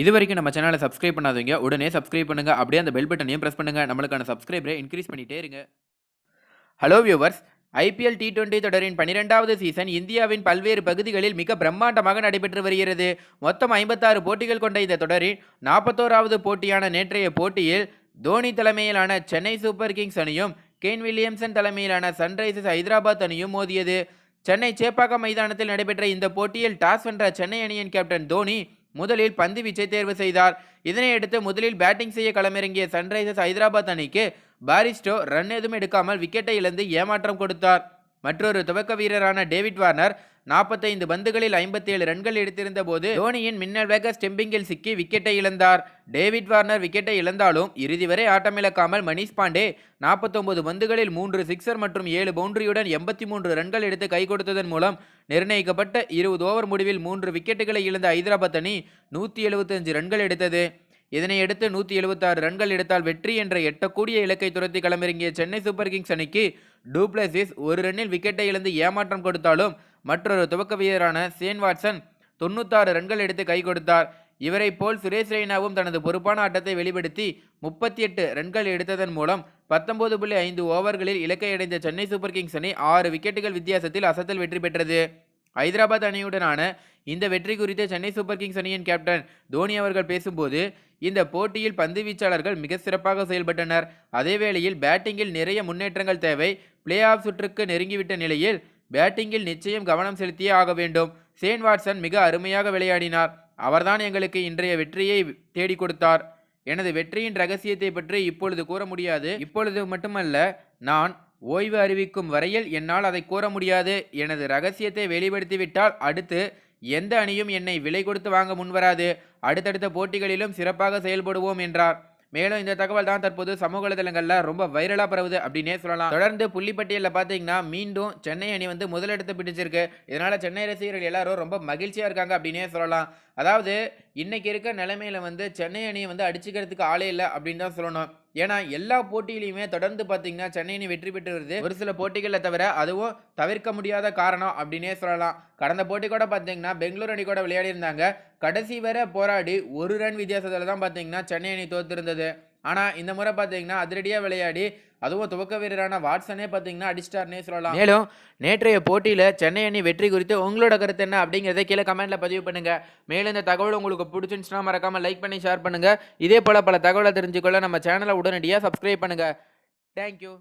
இது வரைக்கும் நம்ம சேனலை சப்ஸ்கிரைப் பண்ணாதீங்க உடனே சப்ஸ்கிரைப் பண்ணுங்க. அப்படியே அந்த பெல் பட்டனையும் பிரஸ் பண்ணுங்க. நம்மளுக்கான சப்ஸ்கிரைபரை இன்க்ரீஸ் பண்ணிட்டே இருங்க. Hello viewers IPL T twenty தொடரின் பனிரெண்டாவது சீசன் இந்தியாவின் பல்வேறு பகுதிகளில் மிக பிரம்மாண்டமாக நடைபெற்று வருகிறது. மொத்தம் ஐம்பத்தாறு போட்டிகள் கொண்ட இந்த தொடரின் நாற்பத்தோராவது போட்டியான நேற்றைய போட்டியில் தோனி தலைமையிலான சென்னை சூப்பர் கிங்ஸ் அணியும் கேன் வில்லியம்சன் தலைமையிலான சன்ரைசர்ஸ் ஹைதராபாத் அணியும் மோதியது. சென்னை சேப்பாக்கம் மைதானத்தில் நடைபெற்ற இந்த போட்டியில் டாஸ் வென்ற சென்னை அணியின் கேப்டன் தோனி முதலில் பந்து வீச்சை தேர்வு செய்தார். இதனையடுத்து முதலில் பேட்டிங் செய்ய களமிறங்கிய சன்ரைசர்ஸ் ஹைதராபாத் அணிக்கு பாரிஸ்டோ ரன் எதுவும் எடுக்காமல் விக்கெட்டை இழந்து ஏமாற்றம் கொடுத்தார். மற்றொரு துவக்க வீரரான டேவிட் வார்னர் நாற்பத்தைந்து பந்துகளில் ஐம்பத்தேழு ரன்கள் எடுத்திருந்த போது தோனியின் மின்னல் வேக ஸ்டெம்பிங்கில் சிக்கி விக்கெட்டை இழந்தார். டேவிட் வார்னர் விக்கெட்டை இழந்தாலும் இறுதி வரை ஆட்டமிழக்காமல் மணிஷ் பாண்டே நாற்பத்தொன்பது பந்துகளில் மூன்று சிக்ஸர் மற்றும் ஏழு பவுண்டரியுடன் எண்பத்தி மூன்று ரன்கள் எடுத்து கை கொடுத்ததன் மூலம் நிர்ணயிக்கப்பட்ட இருபது ஓவர் முடிவில் மூன்று விக்கெட்டுகளை இழந்த ஐதராபாத் அணி நூற்றி எழுபத்தஞ்சு ரன்கள் எடுத்தது. இதனையடுத்து நூற்றி எழுபத்தாறு ரன்கள் எடுத்தால் வெற்றி என்ற எட்டக்கூடிய இலக்கை துரத்தி களமிறங்கிய சென்னை சூப்பர் கிங்ஸ் அணிக்கு டூப்ளசிஸ் ஒரு ரன்னில் விக்கெட்டை இழந்து ஏமாற்றம் கொடுத்தாலும் மற்றொரு துவக்க வீரரான சேன் வாட்சன் தொண்ணூத்தாறு ரன்கள் எடுத்து கை கொடுத்தார். இவரை போல் சுரேஷ் ரெய்னாவும் தனது பொறுப்பான ஆட்டத்தை வெளிப்படுத்தி முப்பத்தி எட்டு ரன்கள் எடுத்ததன் மூலம் பத்தொன்பது புள்ளி ஐந்து ஓவர்களில் இலக்கை அடைந்த சென்னை சூப்பர் கிங்ஸ் அணி ஆறு விக்கெட்டுகள் வித்தியாசத்தில் அசத்தல் வெற்றி பெற்றது. ஹைதராபாத் அணியுடனான இந்த வெற்றி குறித்து சென்னை சூப்பர் கிங்ஸ் அணியின் கேப்டன் தோனி அவர்கள் பேசும்போது இந்த போட்டியில் பந்து வீச்சாளர்கள் மிக சிறப்பாக செயல்பட்டனர். அதேவேளையில் பேட்டிங்கில் நிறைய முன்னேற்றங்கள் தேவை. பிளே ஆஃப் சுற்றுக்கு நெருங்கிவிட்ட நிலையில் பேட்டிங்கில் நிச்சயம் கவனம் செலுத்தியே ஆக வேண்டும். சேன் வாட்சன் மிக அருமையாக விளையாடினார். அவர்தான் எங்களுக்கு இன்றைய வெற்றியை தேடி கொடுத்தார். எனது வெற்றியின் ரகசியத்தை பற்றி இப்பொழுது கூற முடியாது. இப்பொழுது மட்டுமல்ல நான் ஓய்வு அறிவிக்கும் வரையில் என்னால் அதை கூற முடியாது. எனது ரகசியத்தை வெளிப்படுத்திவிட்டால் அடுத்து எந்த அணியும் என்னை விலை கொடுத்து வாங்க முன்வராது அடுத்தடுத்த போட்டிகளிலும் சிறப்பாக செயல்படுவோம் என்றார். மேலும் இந்த தகவல் தான் தற்போது சமூக வலைதளங்களில் ரொம்ப வைரலாக பரவுது அப்படின்னே சொல்லலாம். தொடர்ந்து புள்ளிப்பட்டியலில் பார்த்தீங்கன்னா மீண்டும் சென்னை அணி வந்து முதலிடத்தை பிடிச்சிருக்கு. இதனால் சென்னை ரசிகர்கள் எல்லாரும் ரொம்ப மகிழ்ச்சியாக இருக்காங்க அப்படின்னே சொல்லலாம். அதாவது இன்றைக்கி இருக்க நிலைமையில் வந்து சென்னை அணியை வந்து அடிச்சுக்கிறதுக்கு ஆளே இல்லை அப்படின்னு தான் சொல்லணும். ஏன்னா எல்லா போட்டியிலையுமே தொடர்ந்து பார்த்தீங்கன்னா சென்னை அணி வெற்றி பெற்று வருது ஒரு சில போட்டிகளில் தவிர அதுவும் தவிர்க்க முடியாத காரணம் அப்படின்னே சொல்லலாம். கடந்த போட்டி கூட பார்த்தீங்கன்னா பெங்களூர் அணி கூட விளையாடி இருந்தாங்க கடைசி வரை போராடி ஒரு ரன் வித்தியாசத்தில் தான் பார்த்தீங்கன்னா சென்னை அணி தோத்திருந்தது. ஆனால் இந்த முறை பார்த்தீங்கன்னா அதிரடியாக விளையாடி அதுவும் துவக்க வீரரான வாட்ஸனே பார்த்தீங்கன்னா அடிஸ்டார்னே சொல்லலாம். மேலும் நேற்றைய போட்டியில் சென்னை அணி வெற்றி குறித்து உங்களோட கருத்து என்ன அப்படிங்கிறத கீழே கமெண்ட்டில் பதிவு பண்ணுங்க. மேலும் இந்த தகவல் உங்களுக்கு பிடிச்சிருந்துச்சுன்னா மறக்காமல் லைக் பண்ணி ஷேர் பண்ணுங்க. இதே போல் பல தகவலை தெரிஞ்சுக்கொள்ள நம்ம சேனலை உடனடியாக சப்ஸ்கிரைப் பண்ணுங்க. தேங்க்யூ